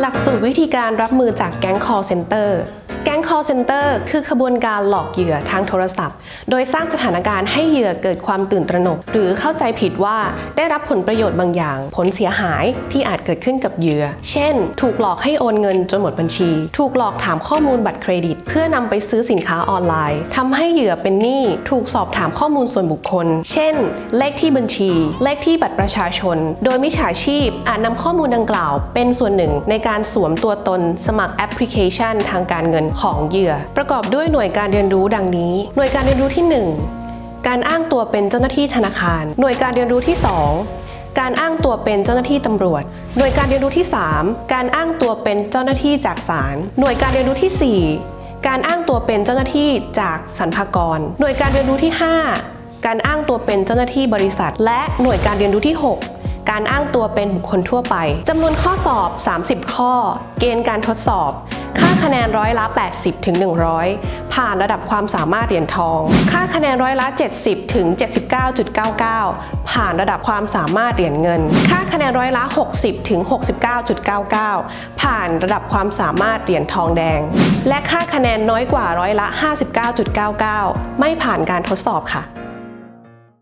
หลักสูตรวิธีการรับมือจากแก๊ง call center แก๊ง call center คือขบวนการหลอกเหยื่อทางโทรศัพท์ โดยสร้างสถานการณ์ให้เหยื่อเกิดความตื่นตระหนก หรือเข้าใจผิดว่าได้รับผลประโยชน์บางอย่าง ผลเสียหายที่อาจเกิดขึ้นกับเหยื่อ เช่น ถูกหลอกให้โอนเงินจนหมดบัญชี ถูกหลอกถามข้อมูลบัตรเครดิต เพื่อนำไปซื้อสินค้าออนไลน์ทำให้เหยื่อเป็นหนี้ ถูกสอบถามข้อมูลส่วนบุคคล เช่น เลขที่บัญชี เลขที่บัตรประชาชน โดยมิจฉาชีพอาจนำข้อมูลดังกล่าว เป็นส่วนหนึ่งในการสวมตัวตนสมัครแอปพลิเคชันทางการเงินของของเหยื่อ ประกอบด้วยหน่วยการเรียนรู้ดังนี้ หน่วยการเรียนรู้ที่ 1 การอ้างตัวเป็นเจ้าหน้าที่ธนาคาร หน่วยการเรียนรู้ที่ 2 การอ้างตัวเป็นเจ้าหน้าที่ตำรวจ หน่วยการเรียนรู้ที่ 3 การอ้างตัวเป็นเจ้าหน้าที่จากศาลหน่วยการเรียนรู้ที่ 4 การอ้างตัวเป็นเจ้าหน้าที่จากสรรพากร หน่วยการเรียนรู้ที่ 5 การอ้างตัวเป็นเจ้าหน้าที่บริษัท และหน่วยการเรียนรู้ที่ 6การอ้างตัวเป็นบุคคลทั่วไป จำนวนข้อสอบ 30 ข้อ เกณฑ์การทดสอบ ค่าคะแนนร้อยละ 80ถึง100 ผ่านระดับความสามารถเหรียญทอง ค่าคะแนนร้อยละ 70ถึง79.99 ผ่านระดับความสามารถเหรียญเงิน ค่าคะแนนร้อยละ 60ถึง69.99 ผ่านระดับความสามารถเหรียญทองแดง และค่าคะแนนน้อยกว่าร้อยละ 59.99 ไม่ผ่านการทดสอบค่ะ